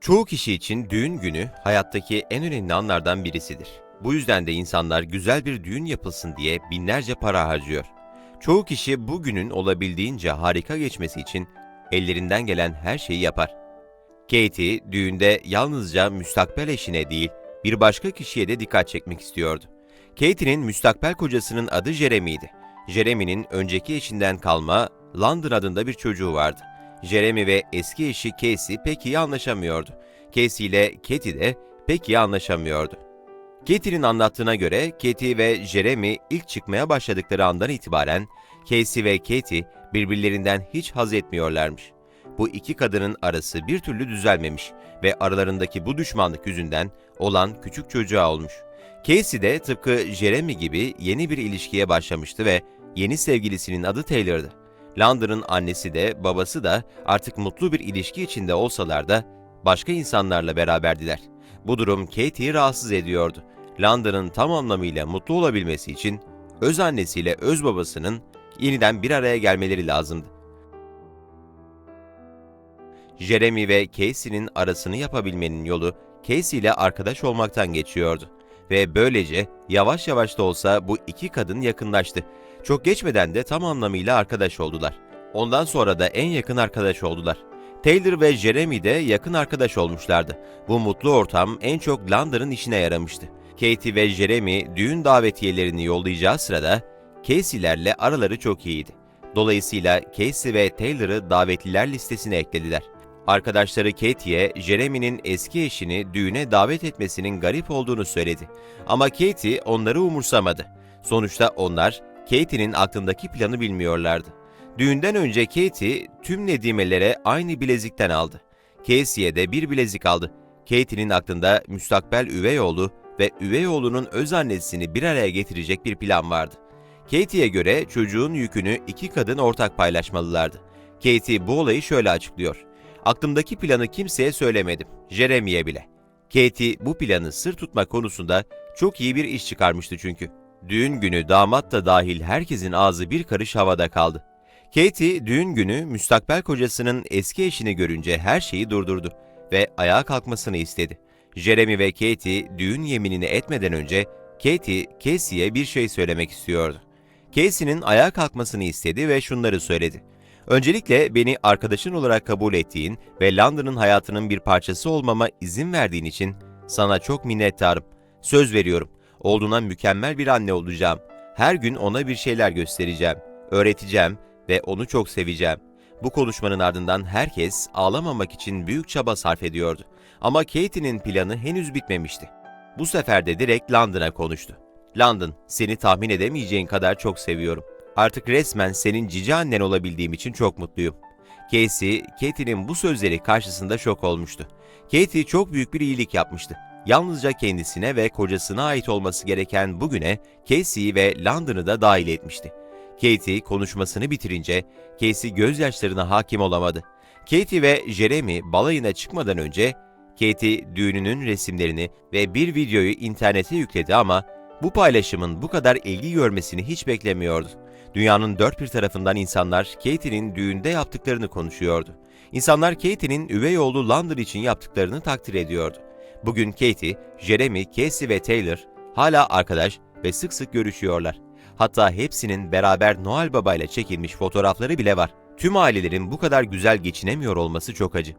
Çoğu kişi için düğün günü hayattaki en önemli anlardan birisidir. Bu yüzden de insanlar güzel bir düğün yapılsın diye binlerce para harcıyor. Çoğu kişi bu günün olabildiğince harika geçmesi için ellerinden gelen her şeyi yapar. Katie düğünde yalnızca müstakbel eşine değil, bir başka kişiye de dikkat çekmek istiyordu. Katie'nin müstakbel kocasının adı Jeremy'ydi. Jeremy'nin önceki eşinden kalma London adında bir çocuğu vardı. Jeremy ve eski eşi Casey pek iyi anlaşamıyordu. Casey ile Katie de pek iyi anlaşamıyordu. Katie'nin anlattığına göre Katie ve Jeremy ilk çıkmaya başladıkları andan itibaren Casey ve Katie birbirlerinden hiç haz etmiyorlarmış. Bu iki kadının arası bir türlü düzelmemiş ve aralarındaki bu düşmanlık yüzünden olan küçük çocuğa olmuş. Casey de tıpkı Jeremy gibi yeni bir ilişkiye başlamıştı ve yeni sevgilisinin adı Taylor'dı. Landon'ın annesi de babası da artık mutlu bir ilişki içinde olsalar da başka insanlarla beraberdiler. Bu durum Katie'yi rahatsız ediyordu. Landon'ın tam anlamıyla mutlu olabilmesi için öz annesiyle öz babasının yeniden bir araya gelmeleri lazımdı. Jeremy ve Casey'nin arasını yapabilmenin yolu Casey ile arkadaş olmaktan geçiyordu. Ve böylece yavaş yavaş da olsa bu iki kadın yakınlaştı. Çok geçmeden de tam anlamıyla arkadaş oldular. Ondan sonra da en yakın arkadaş oldular. Taylor ve Jeremy de yakın arkadaş olmuşlardı. Bu mutlu ortam en çok Landon'ın işine yaramıştı. Katie ve Jeremy düğün davetiyelerini yollayacağı sırada Casey'lerle araları çok iyiydi. Dolayısıyla Casey ve Taylor'ı davetliler listesine eklediler. Arkadaşları Katie'ye Jeremy'nin eski eşini düğüne davet etmesinin garip olduğunu söyledi. Ama Katie onları umursamadı. Sonuçta onlar Katie'nin aklındaki planı bilmiyorlardı. Düğünden önce Katie tüm Nedime'lere aynı bilezikten aldı. Casey'e de bir bilezik aldı. Katie'nin aklında müstakbel üvey oğlu ve üvey oğlunun öz annesini bir araya getirecek bir plan vardı. Katie'ye göre çocuğun yükünü iki kadın ortak paylaşmalılardı. Katie bu olayı şöyle açıklıyor. Aklımdaki planı kimseye söylemedim, Jeremy'ye bile. Katie bu planı sır tutma konusunda çok iyi bir iş çıkarmıştı çünkü. Düğün günü damat da dahil herkesin ağzı bir karış havada kaldı. Katie düğün günü müstakbel kocasının eski eşini görünce her şeyi durdurdu ve ayağa kalkmasını istedi. Jeremy ve Katie düğün yeminini etmeden önce Katie, Casey'e bir şey söylemek istiyordu. Casey'nin ayağa kalkmasını istedi ve şunları söyledi. Öncelikle beni arkadaşın olarak kabul ettiğin ve London'ın hayatının bir parçası olmama izin verdiğin için sana çok minnettarım. Söz veriyorum, olduğuna mükemmel bir anne olacağım. Her gün ona bir şeyler göstereceğim, öğreteceğim ve onu çok seveceğim. Bu konuşmanın ardından herkes ağlamamak için büyük çaba sarf ediyordu. Ama Katie'nin planı henüz bitmemişti. Bu sefer de direkt London'a konuştu. London, seni tahmin edemeyeceğin kadar çok seviyorum. Artık resmen senin cici annen olabildiğim için çok mutluyum. Casey, Katie'nin bu sözleri karşısında şok olmuştu. Katie çok büyük bir iyilik yapmıştı. Yalnızca kendisine ve kocasına ait olması gereken bugüne Casey'i ve London'ı da dahil etmişti. Katie konuşmasını bitirince Casey gözyaşlarına hakim olamadı. Katie ve Jeremy balayına çıkmadan önce Katie düğününün resimlerini ve bir videoyu internete yükledi ama bu paylaşımın bu kadar ilgi görmesini hiç beklemiyordu. Dünyanın dört bir tarafından insanlar Katie'nin düğünde yaptıklarını konuşuyordu. İnsanlar Katie'nin üvey oğlu London için yaptıklarını takdir ediyordu. Bugün Katie, Jeremy, Casey ve Taylor hala arkadaş ve sık sık görüşüyorlar. Hatta hepsinin beraber Noel Baba ile çekilmiş fotoğrafları bile var. Tüm ailelerin bu kadar güzel geçinemiyor olması çok acı.